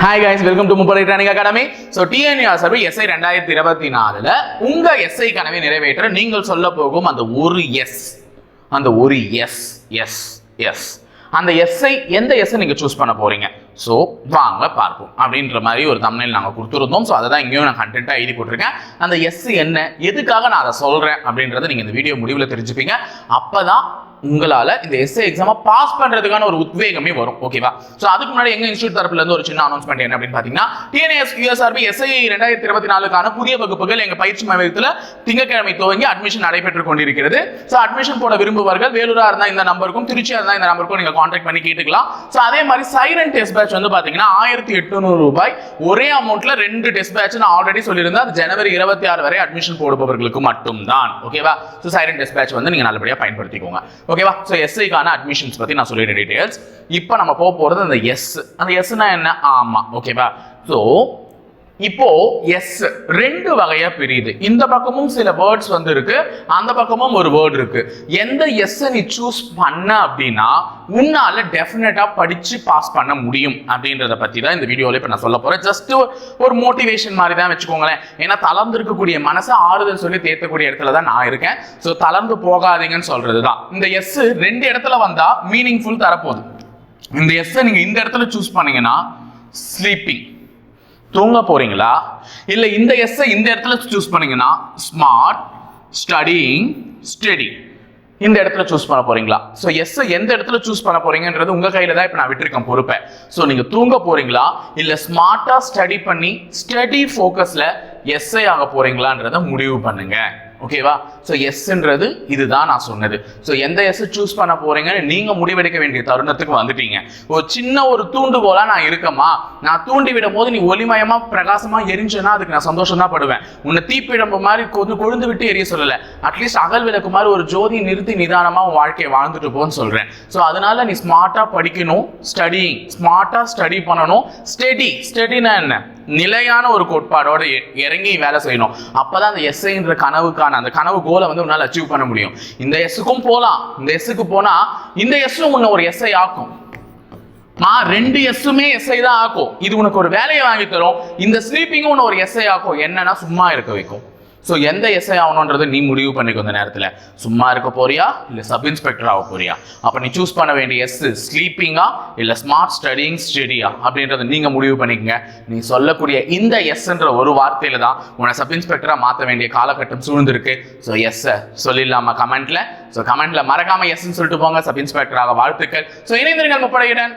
Hi guys welcome to Muppadai training academy so T N R survey S I ரெண்டாயிரத்தி இருபத்தி நாலில் உங்கள் SI கனவை நிறைவேற்ற நீங்கள் சொல்ல போகும் அந்த ஒரு எஸ் அந்த ஒரு எஸ் எஸ் எஸ் அந்த எஸ்ஐ எந்த எஸ்ஸை நீங்கள் சூஸ் பண்ண போறீங்க? ஸோ வாங்க பார்ப்போம். அப்படின்ற மாதிரி ஒரு தமிழில் நாங்கள் கொடுத்துருந்தோம். ஸோ அதை தான் இங்கேயும் நான் கண்டென்ட்டாக எழுதி போட்டிருக்கேன். அந்த எஸ் என்ன எதுக்காக நான் அதை சொல்கிறேன் அப்படின்றத நீங்கள் இந்த வீடியோ முடிவில் தெரிஞ்சுப்பீங்க. அப்போ தான் உங்களால இந்த எஸ்ஐ எக்ஸாமை பாஸ் பண்றதுக்கான ஒரு உத்வேகமே வரும். ஓகேவா ஸோ அதுக்கு முன்னாடி எங்க இன்ஸ்டியூட் தரப்புல இருந்து ஒரு சின்ன அனௌன்ஸ்மெண்ட் என்ன அப்படின்னு பாத்தீங்கன்னா டிஎன்எஸ் யூஎஸ்ஆர்பி எஸ்ஐ ரெண்டாயிரத்தி இருபத்தி நாலுக்கான புதிய வகுப்புகள் எங்க பயிற்சி மையத்தில் திங்கக்கிழமை துவங்கி அட்மிஷன் நடைபெற்றுக் கொண்டிருக்கிறது. ஸோ அட்மிஷன் போட விரும்புவார்கள். வேலூரா இருந்தா இந்த நம்பருக்கும் திருச்சியா இருந்தா இந்த நம்பருக்கும் நீங்க கான்டாக்ட் பண்ணி கேட்டுக்கலாம். ஸோ அதே மாதிரி சைரன் டெஸ்ட் பேட்ச் வந்து பாத்தீங்கன்னா ஆயிரத்தி எட்நூறு ரூபாய். ஒரே அமௌண்ட்ல ரெண்டு டெஸ்ட் பேட்ச் நான் ஆல்ரெடி சொல்லியிருந்தேன். அது ஜனவரி இருபத்தி ஆறு வரை அட்மிஷன் போடுபவர்களுக்கு மட்டும்தான். ஓகேவா ஸோ சைரன் டெஸ்ட் பேட்ச் வந்து நீங்க நல்லபடியா பயன்படுத்திக்கோங்க. ஓகேவா ஸோ எஸ்ஐக்கான அட்மிஷன்ஸ் பற்றி நான் சொல்லிடுறேன் டீட்டெயில்ஸ் இப்போ நம்ம போக போகிறது அந்த எஸ் அந்த எஸ்னா என்ன? ஆமாம் ஓகேவா ஸோ இப்போ எஸ் ரெண்டு வகையா பிரியுது. இந்த பக்கமும் சில வேர்ட்ஸ் வந்து இருக்கு அந்த பக்கமும் ஒரு வேர்ட் இருக்கு. எந்த எஸ் நீ சூஸ் பண்ண அப்படின்னா உன்னால டெஃபினட்டா படிச்சு பாஸ் பண்ண முடியும் அப்படின்றத பத்தி தான் இந்த வீடியோல இப்ப நான் சொல்ல போறேன். ஜஸ்ட் ஒரு மோட்டிவேஷன் மாதிரி தான் வச்சுக்கோங்களேன். ஏன்னா தளர்ந்து இருக்கக்கூடிய மனசை ஆறுதல் சொல்லி தேர்த்தக்கூடிய இடத்துல தான் நான் இருக்கேன். ஸோ தளர்ந்து போகாதீங்கன்னு சொல்றது தான். இந்த எஸ் ரெண்டு இடத்துல வந்தா மீனிங்ஃபுல் தரப்போகுது. இந்த எஸ் நீங்க இந்த இடத்துல சூஸ் பண்ணீங்கன்னா ஸ்லீப்பிங் தூங்க போறீங்களா? இல்ல இந்த எஸ் இந்த இடத்துல சூஸ் பண்ணீங்கன்னா ஸ்மார்ட் ஸ்டடிங் ஸ்டடி இந்த இடத்துல சூஸ் பண்ண போறீங்களா? ஸோ எஸ் எந்த இடத்துல சூஸ் பண்ண போறீங்கன்றது உங்க கையில தான் இப்போ நான் விட்டுருக்கேன் பொறுப்பை. ஸோ நீங்க தூங்க போறீங்களா? இல்ல ஸ்மார்ட்டா ஸ்டடி பண்ணி ஸ்டடி ஃபோக்கஸ்ல எஸ்ஐ ஆக போறீங்களான்றத முடிவு பண்ணுங்க. ஓகேவா ஸோ எஸ்ன்றது இதுதான் நான் சொன்னது. ஸோ எந்த எஸ் சூஸ் பண்ண போறீங்கன்னு நீங்க முடிவெடுக்க வேண்டிய தருணத்துக்கு வந்துட்டீங்க. ஒரு சின்ன ஒரு தூண்டுகோலா நான் இருக்கமா நான் தூண்டி விடும் போது நீ ஒளிமயமா பிரகாசமா எரிஞ்சனா அதுக்கு நான் சந்தோஷம் தான் படுவேன். உன்னை தீப்பிழம்பு மாதிரி கொஞ்சம் கொழுந்து விட்டு எரிய சொல்லல. அட்லீஸ்ட் அகல் விளக்கு மாதிரி ஒரு ஜோதி நிறுத்தி நிதானமா உன் வாழ்க்கையை வாழ்ந்துட்டு போன்னு சொல்றேன். ஸோ அதனால நீ ஸ்மார்ட்டா படிக்கணும் ஸ்டடிங் ஸ்மார்ட்டா ஸ்டடி பண்ணணும். ஸ்டடி ஸ்டடினா என்ன? நிலையான ஒரு கோட்பாடோடு இறங்கி வேலை செய்யணும். அப்பதான் அந்த எஸ்ஐன்ற கனவுக்கான அந்த கனவு கோலை வந்து உன்னால் அச்சீவ் பண்ண முடியும். இந்த எஸ்ஸுக்கும் போகலாம் இந்த எஸ்ஸுக்கு போனால் இந்த எஸ்ஸும் உன்னை ஒரு எஸ்ஐ ஆக்கும். ஆ ரெண்டு எஸ்ஸுமே எஸ்ஐ தான் ஆக்கும். இது உனக்கு ஒரு வேலையை வாங்கி தரும். இந்த ஸ்லீப்பிங்கும் உன்னை ஒரு எஸ்ஐ ஆக்கும். என்னன்னா சும்மா இருக்க வைக்கும். ஸோ எந்த எஸ்ஐ ஆகணுன்றது நீ முடிவு பண்ணிக்கோ இந்த நேரத்தில். சும்மா இருக்க போறியா? இல்லை சப் இன்ஸ்பெக்டர் ஆக போறியா? அப்போ நீ சூஸ் பண்ண வேண்டிய எஸ் ஸ்லீப்பிங்கா இல்லை ஸ்மார்ட் ஸ்டடிங் ஸ்டடியா அப்படின்றத நீங்கள் முடிவு பண்ணிக்கங்க. நீ சொல்லக்கூடிய இந்த எஸ்ன்ற ஒரு வார்த்தையில தான் உன்னை சப் இன்ஸ்பெக்டராக மாற்ற வேண்டிய காலகட்டம் சூழ்ந்திருக்கு. ஸோ எஸ் சொல்லிடலாமா கமெண்ட்ல? ஸோ கமெண்ட்ல மறக்காம எஸ்ன்னு சொல்லிட்டு போங்க. சப் இன்ஸ்பெக்டராக வாழ்த்துக்கள். ஸோ இணைந்திருங்கள் முப்படையுடன்.